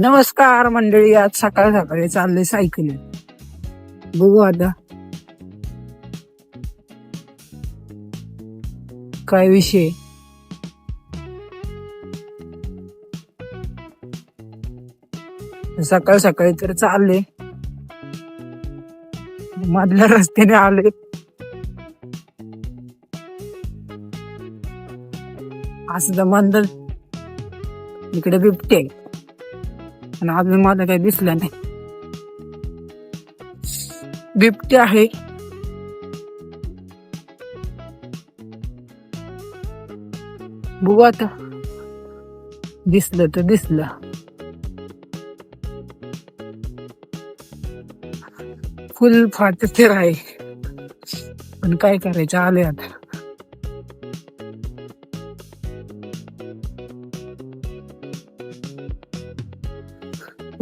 नमस्कार मंडळी आज सकाळ सकाळी चालले सायकल. बघू आता. काय विषय? सकाळ सकाळी तर चालले मधल्या रस्त्याने आले असं तर मंदल इकडे बिबटे पण अजून मला काही दिसलं नाही. बिबटे आहे. बघू आता. दिसलं तर दिसलं. फुल फाट स्थिर आहे. पण काय करायचं? आले आता.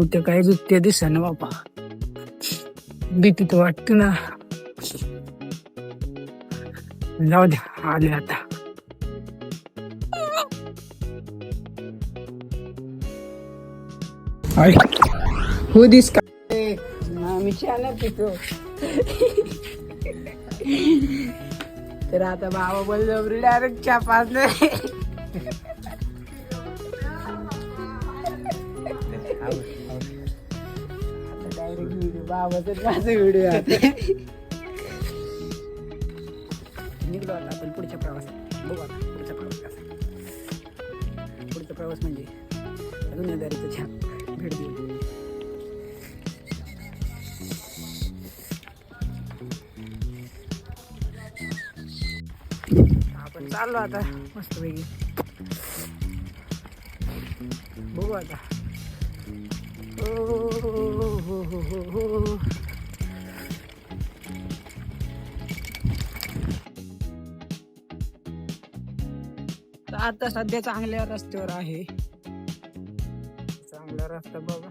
कुठे काय बिबटे दिसा ना बाबा भीती तर वाटते ना. जाऊ द्या आले आता. हो दिस का? आम्ही छान पितो तर आता बाबा बोललो डायरेक्ट चहा पाच बाबाच माझा व्हिडिओ आता निघलो आता आपण पुढच्या प्रवासात. बघू आता पुढचा प्रवास कसा पुढचा प्रवास म्हणजे दुनियादारीचं छान भेट देऊ. आपण चाललो आता मस्त वेगळी बघू आता. तर आता सध्या चांगल्या रस्त्यावर आहे चांगला रस्ता बघा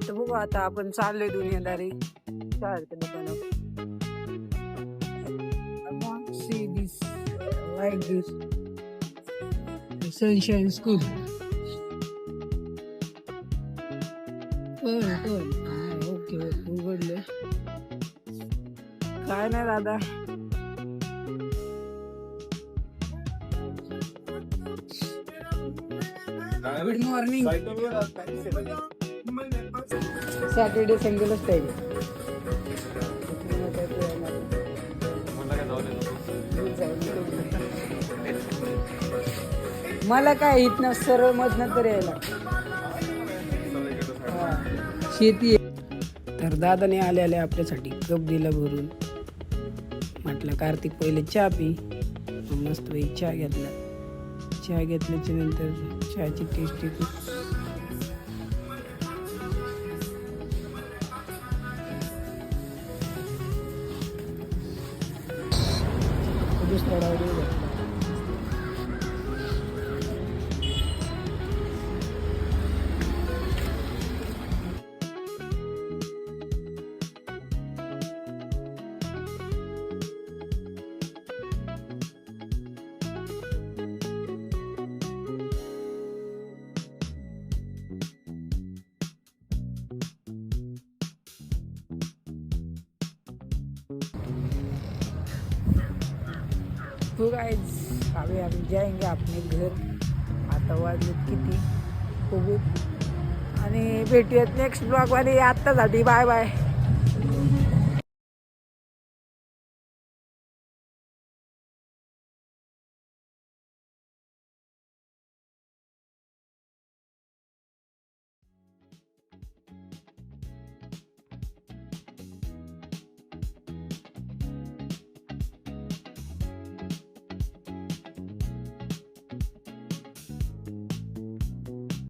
तर बघू आता आपण चाललोय दुनियादारी चहाच्या दुकानात see this like this sunshine school okay हो, उघडले काय नाही दादा. गुड मॉर्निंग सॅटर्डे संडेलाच पाहिजे मला काय इथनं सरळ मधनं तर यायला शेती आहे. तर दादाने आले आले आपल्यासाठी कप दिला भरून. म्हटलं कार्तिक पहिले चहा पी. मग मस्त चहा घेतला. चहा घेतल्याच्या नंतर चहाची टेस्ट येते. दुसरा डाव तो गाइस अभी हम जाएंगे अपने घर आता वाजलेत किती? बघू. आणि भेटूयात नेक्स्ट ब्लॉगमध्ये आत्तासाठी बाय बाय